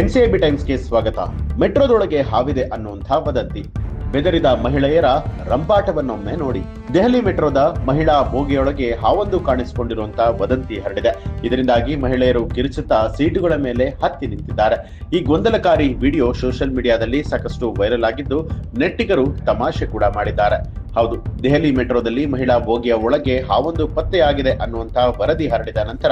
NCIB ಟೈಮ್ಸ್ಗೆ ಸ್ವಾಗತ. ಮೆಟ್ರೋದೊಳಗೆ ಹಾವಿದೆ ಅನ್ನುವಂಥ ವದಂತಿ. ಬೆದರಿದ ಮಹಿಳೆಯರ ರಂಪಾಟವನ್ನೊಮ್ಮೆ ನೋಡಿ. ದೆಹಲಿ ಮೆಟ್ರೋದ ಮಹಿಳಾ ಬೋಗಿಯೊಳಗೆ ಹಾವೊಂದು ಕಾಣಿಸಿಕೊಂಡಿರುವಂತಹ ವದಂತಿ ಹರಡಿದೆ. ಇದರಿಂದಾಗಿ ಮಹಿಳೆಯರು ಕಿರುಚುತ್ತಾ ಸೀಟುಗಳ ಮೇಲೆ ಹತ್ತಿ ನಿಂತಿದ್ದಾರೆ. ಈ ಗೊಂದಲಕಾರಿ ವಿಡಿಯೋ ಸೋಷಿಯಲ್ ಮೀಡಿಯಾದಲ್ಲಿ ಸಾಕಷ್ಟು ವೈರಲ್ ಆಗಿದ್ದು, ನೆಟ್ಟಿಗರು ತಮಾಷೆ ಕೂಡ ಮಾಡಿದ್ದಾರೆ. ಹೌದು, ದೆಹಲಿ ಮೆಟ್ರೋದಲ್ಲಿ ಮಹಿಳಾ ಬೋಗಿಯ ಒಳಗೆ ಹಾವೊಂದು ಪತ್ತೆಯಾಗಿದೆ ಅನ್ನುವಂತಹ ವರದಿ ಹರಡಿದ ನಂತರ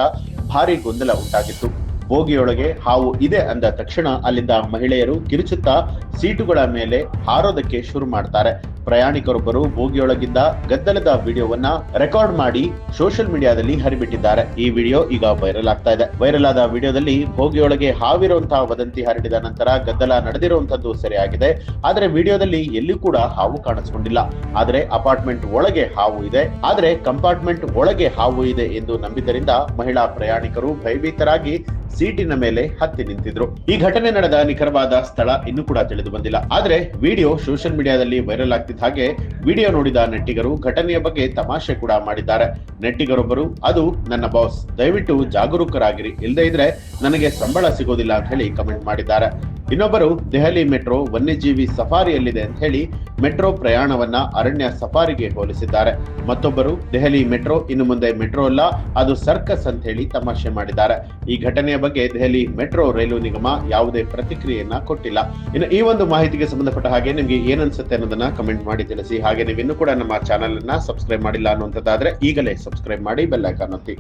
ಭಾರಿ ಗೊಂದಲ ಉಂಟಾಗಿತ್ತು. ಬೋಗಿಯೊಳಗೆ ಹಾವು ಇದೆ ಅಂದ ತಕ್ಷಣ ಅಲ್ಲಿಂದ ಮಹಿಳೆಯರು ಕಿರುಚುತ್ತಾ ಸೀಟುಗಳ ಮೇಲೆ ಹಾರೋದಕ್ಕೆ ಶುರು ಮಾಡ್ತಾರೆ. ಪ್ರಯಾಣಿಕರೊಬ್ಬರು ಬೋಗಿಯೊಳಗಿದ್ದ ಗದ್ದಲದ ವಿಡಿಯೋವನ್ನ ರೆಕಾರ್ಡ್ ಮಾಡಿ ಸೋಷಿಯಲ್ ಮೀಡಿಯಾದಲ್ಲಿ ಹರಿಬಿಟ್ಟಿದ್ದಾರೆ. ಈ ವಿಡಿಯೋ ಈಗ ವೈರಲ್ ಆಗ್ತಾ ಇದೆ. ವೈರಲ್ ಆದ ವಿಡಿಯೋದಲ್ಲಿ ಬೋಗಿಯೊಳಗೆ ಹಾವಿರುವಂತಹ ವದಂತಿ ಹರಡಿದ ನಂತರ ಗದ್ದಲ ನಡೆದಿರುವಂತದ್ದು ಸರಿಯಾಗಿದೆ. ಆದರೆ ವಿಡಿಯೋದಲ್ಲಿ ಎಲ್ಲಿ ಕೂಡ ಹಾವು ಕಾಣಿಸಿಕೊಂಡಿಲ್ಲ. ಆದರೆ ಅಪಾರ್ಟ್ಮೆಂಟ್ ಒಳಗೆ ಹಾವು ಇದೆ. ಆದರೆ ಕಂಪಾರ್ಟ್ಮೆಂಟ್ ಒಳಗೆ ಹಾವು ಇದೆ ಎಂದು ನಂಬಿದ್ದರಿಂದ ಮಹಿಳಾ ಪ್ರಯಾಣಿಕರು ಭಯಭೀತರಾಗಿ ಸೀಟಿನ ಮೇಲೆ ಹತ್ತಿ ನಿಂತಿದ್ರು. ಈ ಘಟನೆ ನಡೆದ ನಿಖರವಾದ ಸ್ಥಳ ಇನ್ನೂ ಕೂಡ ತಿಳಿದು ಬಂದಿಲ್ಲ. ಆದ್ರೆ ವಿಡಿಯೋ ಸೋಷಿಯಲ್ ಮೀಡಿಯಾದಲ್ಲಿ ವೈರಲ್ ಹಾಗೆ ವಿಡಿಯೋ ನೋಡಿದ ನೆಟ್ಟಿಗರು ಘಟನೆಯ ಬಗ್ಗೆ ತಮಾಷೆ ಕೂಡ ಮಾಡಿದ್ದಾರೆ. ನೆಟ್ಟಿಗರೊಬ್ಬರು, ಅದು ನನ್ನ ಬಾಸ್, ದಯವಿಟ್ಟು ಜಾಗರೂಕರಾಗಿರಿ. ಇಲ್ಲದೇ ಇದ್ರೆ ನನಗೆ ಸಂಬಳ ಸಿಗೋದಿಲ್ಲ ಅಂತ ಹೇಳಿ ಕಮೆಂಟ್ ಮಾಡಿದ್ದಾರೆ. ಇನ್ನೊಬ್ಬರು ದೆಹಲಿ ಮೆಟ್ರೋ ವನ್ಯಜೀವಿ ಸಫಾರಿಯಲ್ಲಿದೆ ಅಂತ ಹೇಳಿ ಮೆಟ್ರೋ ಪ್ರಯಾಣವನ್ನ ಅರಣ್ಯ ಸಫಾರಿಗೆ ಹೋಲಿಸಿದ್ದಾರೆ. ಮತ್ತೊಬ್ಬರು ದೆಹಲಿ ಮೆಟ್ರೋ, ಇನ್ನು ಮುಂದೆ ಮೆಟ್ರೋ ಅಲ್ಲ, ಅದು ಸರ್ಕಸ್ ಅಂತ ಹೇಳಿ ತಮಾಷೆ ಮಾಡಿದ್ದಾರೆ. ಈ ಘಟನೆಯ ಬಗ್ಗೆ ದೆಹಲಿ ಮೆಟ್ರೋ ರೈಲು ನಿಗಮ ಯಾವುದೇ ಪ್ರತಿಕ್ರಿಯೆಯನ್ನ ಕೊಟ್ಟಿಲ್ಲ. ಇನ್ನು ಈ ಒಂದು ಮಾಹಿತಿಗೆ ಸಂಬಂಧಪಟ್ಟ ಹಾಗೆ ನಿಮಗೆ ಏನನ್ಸುತ್ತೆ ಅನ್ನೋದನ್ನ ಕಮೆಂಟ್ ಮಾಡಿ ತಿಳಿಸಿ. ಹಾಗೆ ನೀವು ಕೂಡ ನಮ್ಮ ಚಾನೆಲ್ ಅನ್ನ ಸಬ್ಸ್ಕ್ರೈಬ್ ಮಾಡಿಲ್ಲ ಅನ್ನುವಂಥದ್ದಾದ್ರೆ ಈಗಲೇ ಸಬ್ಸ್ಕ್ರೈಬ್ ಮಾಡಿ ಬೆಲ್ ಐಕಾನ್ ಒತ್ತಿ.